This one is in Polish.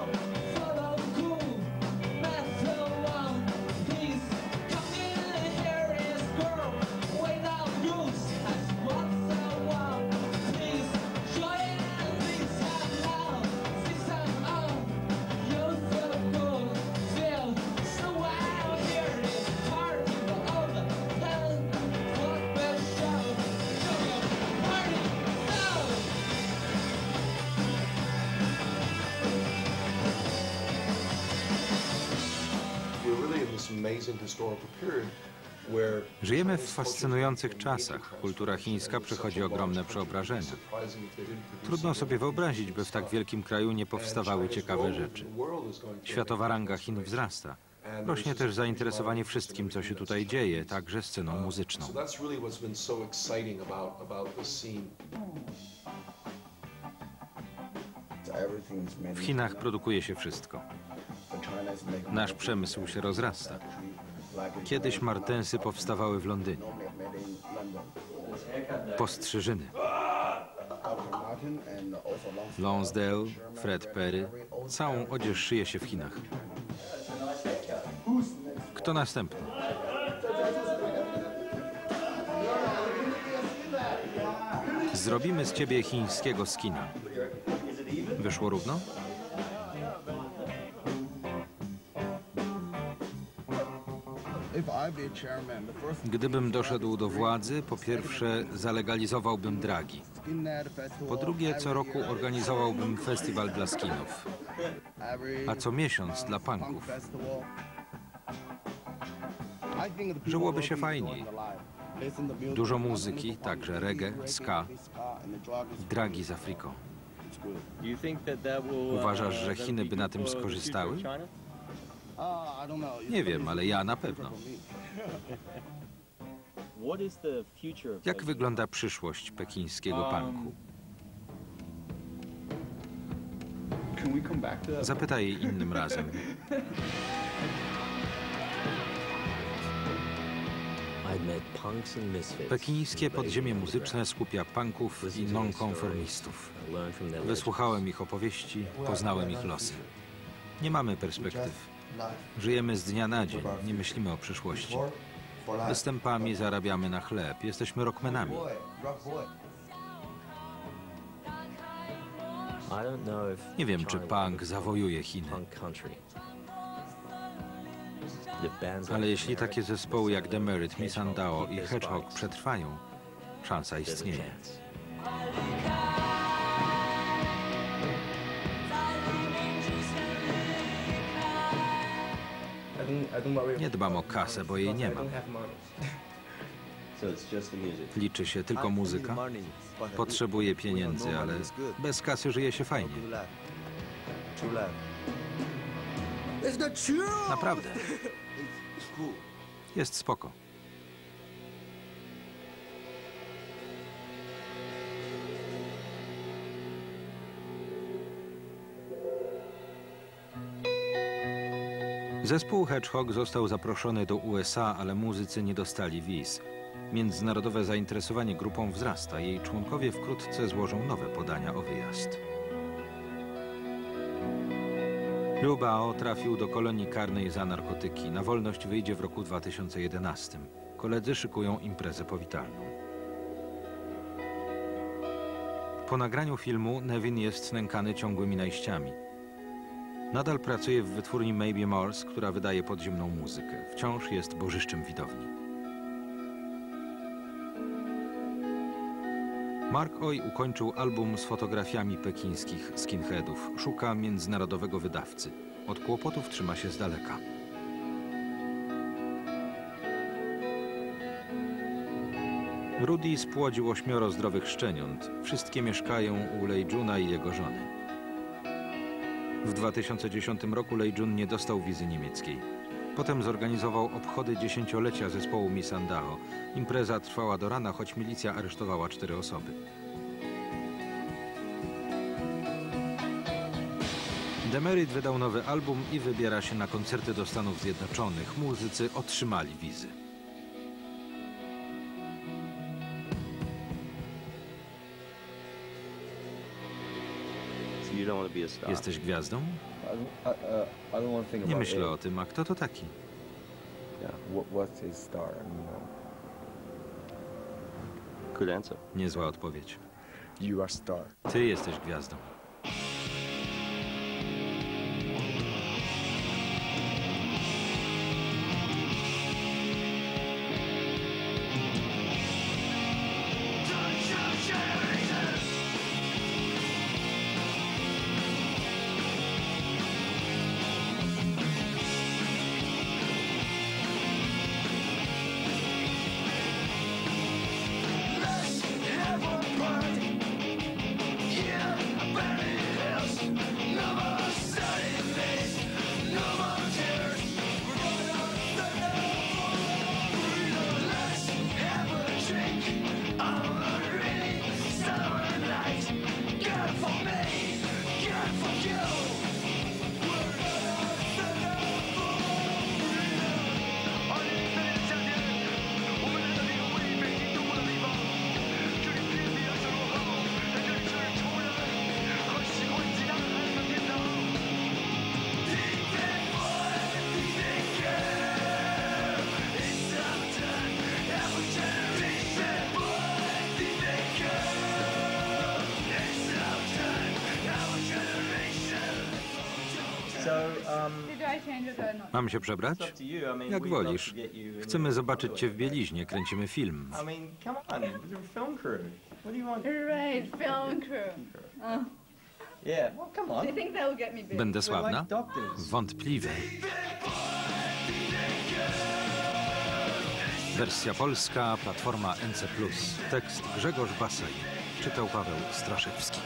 Oh. Żyjemy w fascynujących czasach. Kultura chińska przechodzi ogromne przeobrażenia. Trudno sobie wyobrazić, by w tak wielkim kraju nie powstawały ciekawe rzeczy. Światowa ranga Chin wzrasta. Rośnie też zainteresowanie wszystkim, co się tutaj dzieje, także sceną muzyczną. W Chinach produkuje się wszystko. Nasz przemysł się rozrasta. Kiedyś martensy powstawały w Londynie. Postrzyżyny. Lonsdale, Fred Perry. Całą odzież szyje się w Chinach. Kto następny? Zrobimy z ciebie chińskiego skina. Wyszło równo? Gdybym doszedł do władzy, po pierwsze zalegalizowałbym dragi. Po drugie, co roku organizowałbym festiwal dla skinów, a co miesiąc dla punk punków. Żyłoby się fajniej. Dużo muzyki, także reggae, ska, dragi z uh, Uważasz, że Chiny by na tym skorzystały? Nie wiem, ale ja na pewno. Jak wygląda przyszłość pekińskiego to that? Zapytaj jej innym razem. Pekińskie podziemie muzyczne skupia punków i nonkonformistów. Wysłuchałem ich opowieści, poznałem ich losy. Nie mamy perspektyw. Żyjemy z dnia na dzień, nie myślimy o przyszłości. Występami zarabiamy na chleb, jesteśmy rockmenami. Nie wiem, czy punk zawojuje Chiny, ale jeśli takie zespoły jak Demerit, Missandao i Hedgehog przetrwają, szansa istnieje. Nie dbam o kasę, bo jej nie mam. Liczy się tylko muzyka. Potrzebuję pieniędzy, ale bez kasy żyje się fajnie. Naprawdę. Jest spoko. Zespół Hedgehog został zaproszony do USA, ale muzycy nie dostali wiz. Międzynarodowe zainteresowanie grupą wzrasta. Jej członkowie wkrótce złożą nowe podania o wyjazd. Liu Bao trafił do kolonii karnej za narkotyki. Na wolność wyjdzie w roku 2011. Koledzy szykują imprezę powitalną. Po nagraniu filmu Nevin jest nękany ciągłymi najściami. Nadal pracuje w wytwórni Maybe Mars, która wydaje podziemną muzykę. Wciąż jest bożyszczem widowni. Mark Oi ukończył album z fotografiami pekińskich skinheadów. Szuka międzynarodowego wydawcy. Od kłopotów trzyma się z daleka. Rudy spłodził ośmioro zdrowych szczeniąt. Wszystkie mieszkają u Leijuna i jego żony. W 2010 roku Leijun nie dostał wizy niemieckiej. Potem zorganizował obchody dziesięciolecia zespołu Misandao. Impreza trwała do rana, choć milicja aresztowała cztery osoby. Demerit wydał nowy album i wybiera się na koncerty do Stanów Zjednoczonych. Muzycy otrzymali wizy. Jesteś gwiazdą? I, I, uh, I don't want to think Nie about myślę it. o tym, a kto to taki? Niezła odpowiedź. Ty jesteś gwiazdą. Mam się przebrać? Jak wolisz. Chcemy zobaczyć cię w bieliźnie, kręcimy film. Right, crew. Oh. Yeah, well, come on. Do you think get me big? Będę sławna? Wątpliwe. Wersja polska, platforma NC+. Tekst Grzegorz Basaj. Czytał Paweł Straszewski.